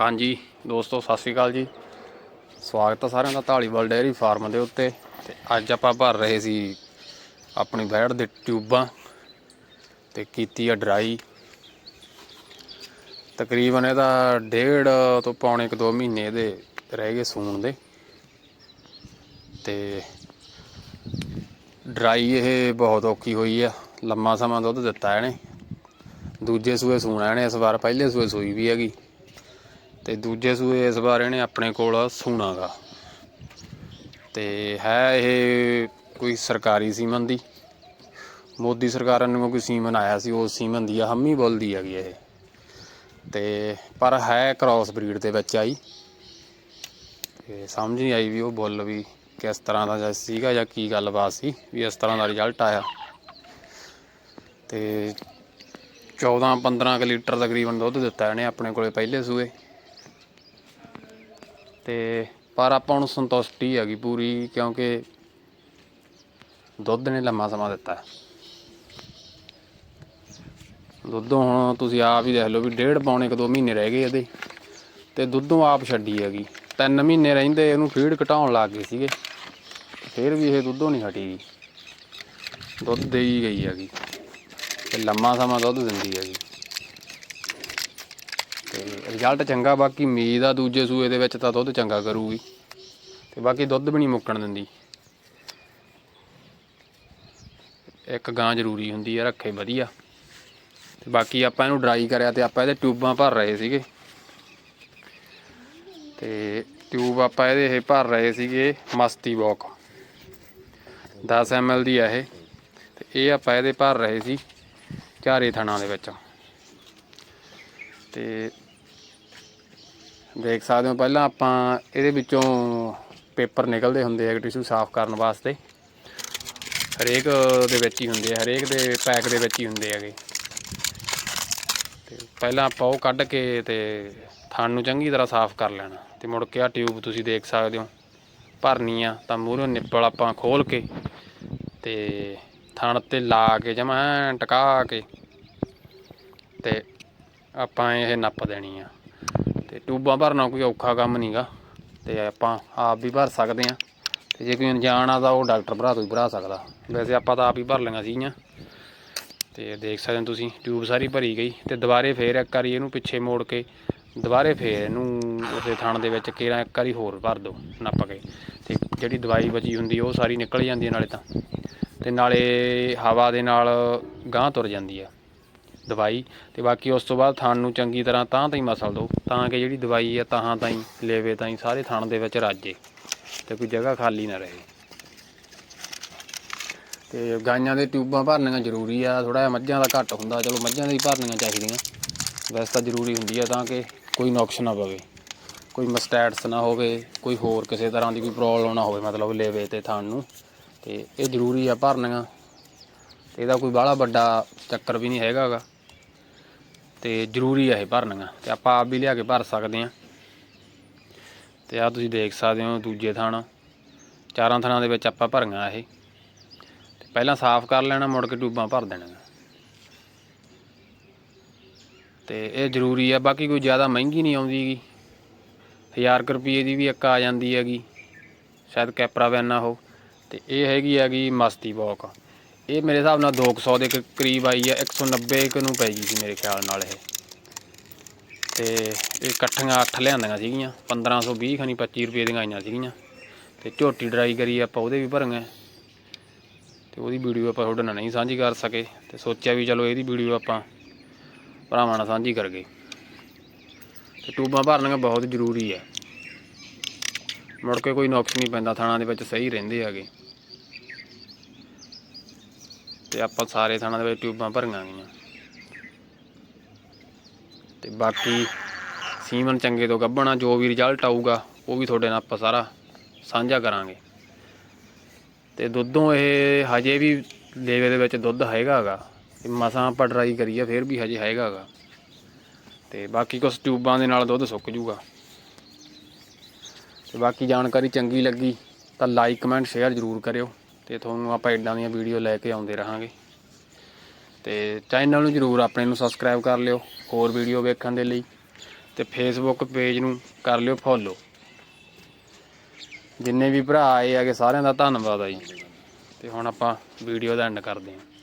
ਹਾਂਜੀ, ਦੋਸਤੋ, ਸਤਿ ਸ਼੍ਰੀ ਅਕਾਲ ਜੀ। ਸਵਾਗਤ ਹੈ ਸਾਰਿਆਂ ਦਾ ਢਾਲੀਵਾਲ ਡੇਅਰੀ ਫਾਰਮ ਦੇ ਉੱਤੇ। ਤੇ ਅੱਜ ਆਪਾਂ ਭਰ ਰਹੇ ਸੀ ਆਪਣੀ ਬੈੜ ਦੇ ਟਿਊਬਾਂ ਤੇ ਕੀਤੀ ਆ ਡਰਾਈ। ਤਕਰੀਬਨ ਇਹਦਾ ਡੇਢ ਤੋਂ ਪੌਣੇ ਕੁ ਦੋ ਮਹੀਨੇ ਇਹਦੇ ਰਹਿ ਗਏ ਸੂਣ ਦੇ। ਤੇ ਡਰਾਈ ਇਹ ਬਹੁਤ ਔਖੀ ਹੋਈ ਆ। ਲੰਮਾ ਸਮਾਂ ਦੁੱਧ ਦਿੱਤਾ ਇਹਨੇ। ਦੂਜੇ ਸੂਏ ਸੂਣਾ ਇਹਨੇ, ਇਸ ਵਾਰ ਪਹਿਲੇ ਸੂਏ ਸੂਈ ਵੀ ਹੈਗੀ। ਤੇ ਦੂਜੇ ਸੂਏ ਇਸ ਵਾਰ ਇਹਨੇ ਆਪਣੇ ਕੋਲ ਸੂਣਾਗਾ ਤੇ ਹੈ ਇਹ ਕੋਈ ਸਰਕਾਰੀ ਸੀਮਨ ਦੀ? ਮੋਦੀ ਸਰਕਾਰ ਨੂੰ ਕੋਈ ਸੀਮਨ ਆਇਆ ਸੀ ਉਸ ਸੀਮਨ ਦੀ ਆ, ਹਮੀ ਬੁੱਲ ਹੈਗੀ ਇਹ। ਤੇ ਪਰ ਹੈ ਕ੍ਰਾਸ ਬਰੀਡ ਦੇ ਵਿੱਚ ਆਈ। ਤੇ ਸਮਝ ਨਹੀਂ ਆਈ ਵੀ ਉਹ ਬੁੱਲ ਵੀ ਕਿਸ ਤਰ੍ਹਾਂ ਦਾ ਸੀਗਾ ਜਾਂ ਕੀ ਗੱਲਬਾਤ ਸੀ, ਵੀ ਇਸ ਤਰ੍ਹਾਂ ਦਾ ਰਿਜ਼ਲਟ ਆਇਆ। ਤੇ 14 15 ਕੁ ਲੀਟਰ ਤਕਰੀਬਨ ਦੁੱਧ ਦਿੱਤਾ ਇਹਨੇ ਆਪਣੇ ਕੋਲੇ ਪਹਿਲੇ ਸੂਏ। ਤੇ ਪਰ ਆਪਾਂ ਨੂੰ ਸੰਤੁਸ਼ਟੀ ਹੈਗੀ ਪੂਰੀ ਕਿਉਂਕਿ ਦੁੱਧ ਨੇ ਲੰਮਾ ਸਮਾਂ ਦਿੱਤਾ ਹੈ। ਦੁੱਧ ਹੁਣ ਤੁਸੀਂ ਆਪ ਹੀ ਦੇਖ ਲਓ ਵੀ ਡੇਢ ਪੌਣੇ ਕੁ ਦੋ ਮਹੀਨੇ ਰਹਿ ਗਏ ਇਹਦੇ ਤੇ ਦੁੱਧੋਂ ਆਪ ਛੱਡੀ ਹੈਗੀ ਤਿੰਨ ਮਹੀਨੇ ਰਹਿੰਦੇ ਇਹਨੂੰ ਫੀਡ ਘਟਾਉਣ ਲੱਗ ਗਏ ਸੀਗੇ, ਫਿਰ ਵੀ ਇਹ ਦੁੱਧੋਂ ਨਹੀਂ ਹਟੀ ਗੀ। ਦੁੱਧ ਦੇਈ ਗਈ ਹੈਗੀ ਤੇ ਲੰਮਾ ਸਮਾਂ ਦੁੱਧ ਦਿੰਦੀ ਹੈਗੀ ਰਿਜ਼ਲਟ ਚੰਗਾ, ਬਾਕੀ ਮੀਂਹ ਦਾ ਦੂਜੇ ਸੂਏ ਦੇ ਵਿੱਚ ਤਾਂ ਦੁੱਧ ਚੰਗਾ ਕਰੂਗੀ। ਤੇ ਬਾਕੀ ਦੁੱਧ ਵੀ ਨਹੀਂ ਮੁੱਕਣ ਦਿੰਦੀ। ਇੱਕ ਗਾਂ ਜ਼ਰੂਰੀ ਹੁੰਦੀ ਆ, ਰੱਖੇ ਵਧੀਆ। ਤੇ ਬਾਕੀ ਆਪਾਂ ਇਹਨੂੰ ਡਰਾਈ ਕਰਿਆ ਤੇ ਆਪਾਂ ਇਹਦੇ ਟਿਊਬਾਂ ਭਰ ਰਹੇ ਸੀਗੇ। ਤੇ ਟਿਊਬ ਆਪਾਂ ਇਹਦੇ ਇਹ ਭਰ ਰਹੇ ਸੀਗੇ, ਮਸਤੀ ਬੌਕ। 10 ml ਦੀ ਹੈ ਇਹ। ਤੇ ਇਹ ਆਪਾਂ ਇਹਦੇ ਭਰ ਰਹੇ ਸੀ ਚਾਰੇ ਥਣਾਂ ਦੇ ਵਿੱਚ। ਤੇ ਦੇਖ ਸਕਦੇ ਹੋ ਪਹਿਲਾਂ ਆਪਾਂ ਇਹਦੇ ਵਿੱਚੋਂ ਪੇਪਰ ਨਿਕਲਦੇ ਹੁੰਦੇ ਆ ਟਿਸ਼ੂ ਸਾਫ਼ ਕਰਨ ਵਾਸਤੇ। ਹਰੇਕ ਦੇ ਵਿੱਚ ਹੀ ਹੁੰਦੇ ਆ, ਹਰੇਕ ਦੇ ਪੈਕ ਦੇ ਵਿੱਚ ਹੀ ਹੁੰਦੇ ਹੈਗੇ। ਤੇ ਪਹਿਲਾਂ ਆਪਾਂ ਉਹ ਕੱਢ ਕੇ ਤੇ ਥਣ ਨੂੰ ਚੰਗੀ ਤਰ੍ਹਾਂ ਸਾਫ਼ ਕਰ ਲੈਣਾ ਤੇ ਮੁੜ ਕੇ ਆ ਟਿਊਬ ਤੁਸੀਂ ਦੇਖ ਸਕਦੇ ਹੋ, ਭਰਨੀ ਆ ਤਾਂ ਮੂਹਰੋਂ ਨਿੱਪਲ ਆਪਾਂ ਖੋਲ ਕੇ ਤੇ ਥਣ ਤੇ ਲਾ ਕੇ ਜਮਾ ਟਕਾ ਕੇ ਤੇ ਆਪਾਂ ਇਹ ਨੱਪ ਦੇਣੀ ਆ। ਤੇ ਟਿਊਬਾਂ ਭਰਨਾ ਕੋਈ ਔਖਾ ਕੰਮ ਨਹੀਂਗਾ ਤੇ ਆਪਾਂ ਆਪ ਵੀ ਭਰ ਸਕਦੇ ਆ ਤੇ ਜੇ ਕੋਈ ਅਣਜਾਣ ਆ ਤਾਂ ਉਹ ਡਾਕਟਰ ਭਰਾ ਤੋਂ ਹੀ ਭਰਾ ਸਕਦਾ। ਵੈਸੇ ਆਪਾਂ ਤਾਂ ਆਪ ਹੀ ਭਰ ਲਈਆਂ ਸੀਗੀਆਂ। ਤੇ ਦੇਖ ਸਕਦੇ ਹੋ ਤੁਸੀਂ, ਟਿਊਬ ਸਾਰੀ ਭਰੀ ਗਈ। ਤੇ ਦੁਬਾਰੇ ਫੇਰ ਇੱਕ ਵਾਰੀ ਇਹਨੂੰ ਪਿੱਛੇ ਮੋੜ ਕੇ, ਦੁਬਾਰੇ ਫੇਰ ਇਹਨੂੰ ਉਸੇ ਥਣ ਦੇ ਵਿੱਚ ਕੇਰਾ ਇੱਕ ਵਾਰੀ ਹੋਰ ਭਰ ਦਿਓ, ਨੱਪ ਕੇ। ਤੇ ਜਿਹੜੀ ਦਵਾਈ ਬਚੀ ਹੁੰਦੀ ਉਹ ਸਾਰੀ ਨਿਕਲ ਜਾਂਦੀ ਨਾਲੇ ਤਾਂ। ਤੇ ਨਾਲੇ ਹਵਾ ਦੇ ਨਾਲ ਗਾਂਹ ਤੁਰ ਜਾਂਦੀ ਆ। ਦਵਾਈ ਤੇ ਬਾਕੀ ਉਸ ਤੋਂ ਬਾਅਦ ਥਣ ਨੂੰ ਚੰਗੀ ਤਰ੍ਹਾਂ ਤਾਂ ਤਾਂ ਹੀ ਮਸਲ ਦਿਓ, ਤਾਂ ਕਿ ਜਿਹੜੀ ਦਵਾਈ ਆ ਤਾਹਾਂ ਤਾਂ ਹੀ ਲੇਵੇ ਤਾਂ ਹੀ ਸਾਰੇ ਥਣ ਦੇ ਵਿੱਚ ਰਾਜੇ ਤੇ ਕੋਈ ਜਗ੍ਹਾ ਖਾਲੀ ਨਾ ਰਹੇ। ਤੇ ਗਾਈਆਂ ਦੇ ਟਿਊਬਾਂ ਭਰਨੀਆਂ ਜ਼ਰੂਰੀ ਆ ਥੋੜਾ ਜਿਹਾ ਮੱਝਾਂ ਦਾ ਘੱਟ ਹੁੰਦਾ, ਚਲੋ ਮੱਝਾਂ ਦੀ ਭਰਨੀਆਂ ਚਾਹੀਦੀਆਂ। ਵੈਸੇ ਤਾਂ ਜ਼ਰੂਰੀ ਹੁੰਦੀ ਆ ਤਾਂ ਕਿ ਕੋਈ ਨੁਕਸ ਨਾ ਪਵੇ, ਕੋਈ ਮਸਟੈਟਸ ਨਾ ਹੋਵੇ, ਕੋਈ ਹੋਰ ਕਿਸੇ ਤਰ੍ਹਾਂ ਦੀ ਕੋਈ ਪ੍ਰੋਬਲਮ ਨਾ ਹੋਵੇ, ਮਤਲਬ ਲੇਵੇ ਤੇ ਥਣ ਨੂੰ। ਤੇ ਇਹ ਜ਼ਰੂਰੀ ਆ ਭਰਨੀਆਂ, ਤੇ ਇਹਦਾ ਕੋਈ ਬਾਹਲਾ ਵੱਡਾ ਚੱਕਰ ਵੀ ਨਹੀਂ ਹੈਗਾਗਾ। ਤੇ ਜ਼ਰੂਰੀ ਆ ਇਹ ਭਰਨੀਆਂ। ਤੇ ਆਪਾਂ ਆਪ ਵੀ ਲਿਆ ਕੇ ਭਰ ਸਕਦੇ ਆ ਤੇ ਆ ਤੁਸੀਂ ਦੇਖ ਸਕਦੇ ਹੋ ਦੂਜੇ ਥਣ। ਚਾਰਾਂ ਥਣਾਂ ਦੇ ਵਿੱਚ ਆਪਾਂ ਭਰੀਆਂ ਇਹ। ਤੇ ਪਹਿਲਾਂ ਸਾਫ਼ ਕਰ ਲੈਣਾ, ਮੁੜ ਕੇ ਟਿਊਬਾਂ ਭਰ ਦੇਣੀਆਂ। ਤੇ ਇਹ ਜ਼ਰੂਰੀ ਆ, ਬਾਕੀ ਕੋਈ ਜ਼ਿਆਦਾ ਮਹਿੰਗੀ ਨਹੀਂ ਆਉਂਦੀਗੀ 1000 ਰੁਪਏ ਦੀ ਵੀ ਇੱਕ ਆ ਜਾਂਦੀ ਹੈਗੀ। ਸ਼ਾਇਦ ਕੈਪਰਾ ਵੈਨਾ ਹੋ ਤੇ ਇਹ ਹੈਗੀ ਹੈਗੀ ਮਸਤੀ ਬੌਕ। ਇਹ ਮੇਰੇ ਹਿਸਾਬ ਨਾਲ 200 ਦੇ ਕ- ਕਰੀਬ ਆਈ ਆ 190 ਕੁ ਨੂੰ ਪੈ ਗਈ ਸੀ ਮੇਰੇ ਖਿਆਲ ਨਾਲ ਇਹ। ਤੇ ਇਹ ਇਕੱਠੀਆਂ 8 ਲਿਆਂਦੀਆਂ ਸੀਗੀਆਂ 1520 ਖਣੀ 25 ਰੁਪਏ ਦੀਆਂ ਆਈਆਂ ਸੀਗੀਆਂ। ਤੇ ਝੋਟੀ ਡਰਾਈ ਕਰੀ ਆਪਾਂ ਉਹਦੇ ਵੀ ਭਰੀਆਂ। ਤੇ ਉਹਦੀ ਵੀਡੀਓ ਆਪਾਂ ਤੁਹਾਡੇ ਨਾਲ ਨਹੀਂ ਸਾਂਝੀ ਕਰ ਸਕੇ। ਤੇ ਸੋਚਿਆ ਵੀ ਚਲੋ ਇਹਦੀ ਵੀਡੀਓ ਆਪਾਂ ਭਰਾਵਾਂ ਨਾਲ ਸਾਂਝੀ ਕਰ ਗਏ। ਤੇ ਟੂਬਾਂ ਭਰਨੀਆਂ ਬਹੁਤ ਜ਼ਰੂਰੀ ਹੈ ਮੁੜ ਕੇ ਕੋਈ ਨੁਕਸ ਨਹੀਂ ਪੈਂਦਾ, ਥਾਣਾ ਦੇ ਵਿੱਚ ਸਹੀ ਰਹਿੰਦੇ ਹੈਗੇ। ਤੇ ਆਪਾਂ ਸਾਰੇ ਥਾਣਾ ਦੇ ਵਿੱਚ ਟਿਊਬਾਂ ਭਰੀਆਂ ਗਈਆਂ। ਤੇ ਬਾਕੀ ਸੀਮਨ ਚੰਗੇ ਤੋਂ ਗੱਭਣਾ, ਜੋ ਵੀ ਰਿਜ਼ਲਟ ਆਊਗਾ, ਉਹ ਵੀ ਤੁਹਾਡੇ ਨਾਲ ਆਪਾਂ ਸਾਰਾ ਸਾਂਝਾ ਕਰਾਂਗੇ। ਤੇ ਦੁੱਧੋਂ ਇਹ ਹਜੇ ਵੀ ਲੇਵੇ ਦੇ ਵਿੱਚ ਦੁੱਧ ਹੈਗਾਗਾ ਤੇ ਮਸਾਂ ਆਪਾਂ ਟਰਾਈ ਕਰੀਏ, ਫਿਰ ਵੀ ਹਜੇ ਹੈਗਾਗਾ ਤੇ ਬਾਕੀ ਕੁਛ ਟਿਊਬਾਂ ਦੇ ਨਾਲ ਦੁੱਧ ਸੁੱਕ ਜੂਗਾ। ਤੇ ਬਾਕੀ ਜਾਣਕਾਰੀ ਚੰਗੀ ਲੱਗੀ ਤਾਂ ਲਾਈਕ ਕਮੈਂਟ ਸ਼ੇਅਰ ਜ਼ਰੂਰ ਕਰਿਓ। ਤੇ ਤੁਹਾਨੂੰ ਆਪਾਂ ਇਦਾਂ ਦੀਆਂ ਵੀਡੀਓ ਲੈ ਕੇ ਆਉਂਦੇ ਰਹਾਂਗੇ। ਤੇ ਚੈਨਲ ਨੂੰ ਜ਼ਰੂਰ ਆਪਣੇ ਨੂੰ ਸਬਸਕ੍ਰਾਈਬ ਕਰ ਲਿਓ, ਹੋਰ ਵੀਡੀਓ ਵੇਖਣ ਦੇ ਲਈ। ਤੇ ਫੇਸਬੁੱਕ ਪੇਜ ਨੂੰ ਕਰ ਲਿਓ ਫੋਲੋ ਜਿੰਨੇ ਵੀ ਭਰਾ ਆਏ ਹੈਗੇ, ਸਾਰਿਆਂ ਦਾ ਧੰਨਵਾਦ ਆ ਜੀ। ਤੇ ਹੁਣ ਆਪਾਂ ਵੀਡੀਓ ਦਾ ਐਂਡ ਕਰਦੇ ਹਾਂ।